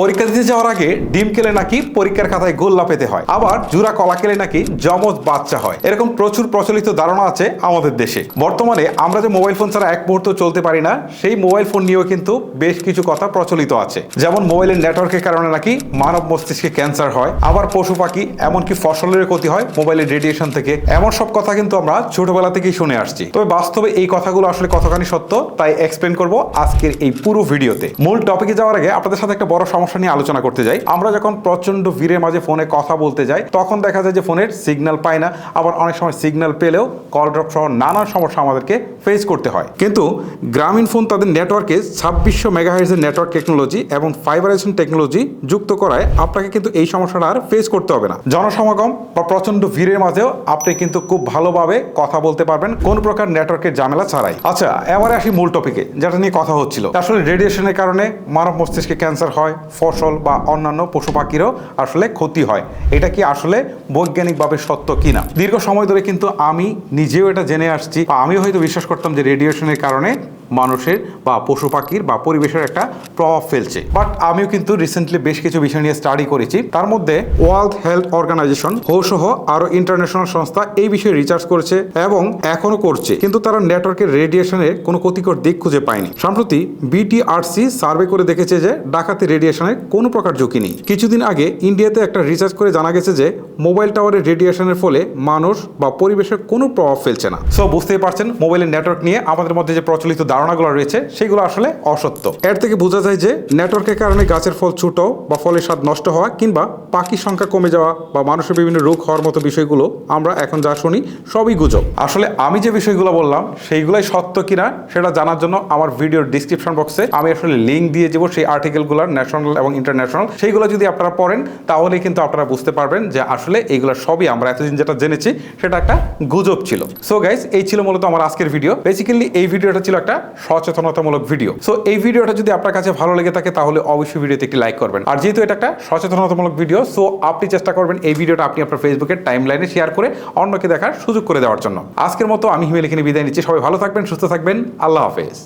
পরীক্ষা দিতে যাওয়ার আগে ডিম খেলে নাকি পরীক্ষার খাতায় গোল্লা পেতে হয়। আবার জুরা কলা খেলে নাকি জমজ বাচ্চা হয়। এরকম প্রচুর প্রচলিত ধারণা আছে আমাদের দেশে। বর্তমানে আমরা যে মোবাইল ফোন ছাড়া এক মুহূর্ত চলতে পারি না, সেই মোবাইল ফোন নিয়েও কিন্তু বেশ কিছু কথা প্রচলিত আছে। যেমন মোবাইলের নেটওয়ার্কের কারণে নাকি মানব মস্তিষ্কে ক্যান্সার হয়, আবার পশু পাখি, এমনকি ফসলের ক্ষতি হয় মোবাইলের রেডিয়েশন থেকে। এমন সব কথা কিন্তু আমরা ছোটবেলা থেকেই শুনে আসছি। তবে বাস্তবে এই কথাগুলো আসলে কতখানি সত্য, তাই এক্সপ্লেন করব আজকের এই পুরো ভিডিওতে। মূল টপিকে যাওয়ার আগে আপনাদের সাথে একটা বড় সমস্যা নিয়ে আলোচনা করতে যাই। আমরা যখন প্রচণ্ড ভিড়ের মাঝে ফোনে কথা বলতে যাই, তখন দেখা যায় যে ফোনের সিগন্যাল পায় না। আবার অনেক সময় সিগন্যাল পেলেও কল ড্রপ সহ নানান সমস্যা আমাদেরকে ফেস করতে হয়। কিন্তু গ্রামীণ ফোন তাদের নেটওয়ার্কে ছাব্বিশশো মেগাহাইজের নেটওয়ার্ক টেকনোলজি এবং ফাইবারাইজেশন টেকনোলজি যুক্ত করায় আপনাকে কিন্তু এই সমস্যাটা আর ফেস করতে হবে না। জনসমাগম বা প্রচণ্ড ভিড়ের মাঝেও আপনি কিন্তু খুব ভালোভাবে কথা বলতে পারবেন। কোন প্রকার নেটওয়ার্কের ঝামেলা ছাড়াই। আচ্ছা এবারে আসি মূল টপিকে যেটা নিয়ে কথা হচ্ছিল। আসলে রেডিয়েশনের কারণে মানব মস্তিষ্কে ক্যান্সার হয় ফসল বা অন্যান্য পশু পাখিরও আসলে ক্ষতি হয়। এটা কি আসলে বৈজ্ঞানিকভাবে সত্য কিনা? দীর্ঘ সময় ধরে কিন্তু আমি নিজেও এটা জেনে আসছি। আমি হয়তো বিশ্বাস করতাম যে রেডিয়েশনের কারণে মানুষের বা পশু পাখির বা পরিবেশের একটা প্রভাব ফেলছে। বাট আমিও কিন্তু রিসেন্টলি বেশ কিছু বিষয় নিয়ে স্টাডি করেছি। তার মধ্যে ওয়ার্ল্ড হেলথ অর্গানাইজেশন সহ আরও ইন্টারন্যাশনাল সংস্থা এই বিষয়ে রিসার্চ করেছে এবং এখনও করছে। কিন্তু তারা নেটওয়ার্কের রেডিয়েশনের কোনো ক্ষতিকর দিক খুঁজে পায়নি। সম্প্রতি বিটিআরসি সার্ভে করে দেখেছে যে ডাকাতি রেডিয়েশনের কোনো প্রকার ঝুঁকি নেই। কিছুদিন আগে ইন্ডিয়াতে একটা রিসার্চ করে জানা গেছে যে মোবাইল টাওয়ারের রেডিয়েশনের ফলে মানুষ বা পরিবেশের কোনো প্রভাব ফেলছে না। সো বুঝতেই পারছেন মোবাইলের নেটওয়ার্ক নিয়ে আমাদের মধ্যে যে প্রচলিত ধারণাগুলো রয়েছে, সেগুলো আসলে অসত্য। এর থেকে বোঝা যায় যে নেটওয়ার্কের কারণে গাছের ফল ছোট বা ফলের স্বাদ নষ্ট হওয়া কিংবা পাখির সংখ্যা কমে যাওয়া বা মানুষের বিভিন্ন রোগ হওয়ার মতো বিষয়গুলো আমরা এখন যা শুনি সবই গুজব। আসলে আমি যে বিষয়গুলো বললাম, সেইগুলাই সত্য কিনা সেটা জানার জন্য আমার ভিডিওর ডিসক্রিপশন বক্সে আমি আসলে লিঙ্ক দিয়ে দেবো সেই আর্টিকেলগুলোর ন্যাশনাল এবং ইন্টারন্যাশনাল সেইগুলো যদি আপনারা পড়েন তাহলে কিন্তু আপনারা বুঝতে পারবেন যে আসলে এইগুলো সবই আমরা এতদিন যেটা জেনেছি, সেটা একটা গুজব ছিল। সো গাইস এই ছিল মূলত আমার আজকের ভিডিও বেসিক্যালি এই ভিডিওটা ছিল একটা সচেতনতামূলক ভিডিও। সো এই ভিডিওটা যদি আপনার কাছে ভালো লেগে থাকে, তাহলে অবশ্যই ভিডিওতে একটি লাইক করবেন। আর যেহেতু এটা একটা সচেতনতামূলক ভিডিও সো আপনি চেষ্টা করবেন এই ভিডিওটা আপনি আপনার ফেসবুকের টাইম লাইনে শেয়ার করে অন্যকে দেখার সুযোগ করে দেওয়ার জন্য। আজকের মতো আমি হিমেল এখানে বিদায় নিচ্ছি। সবাই ভালো থাকবেন, সুস্থ থাকবেন। আল্লাহ হাফেজ।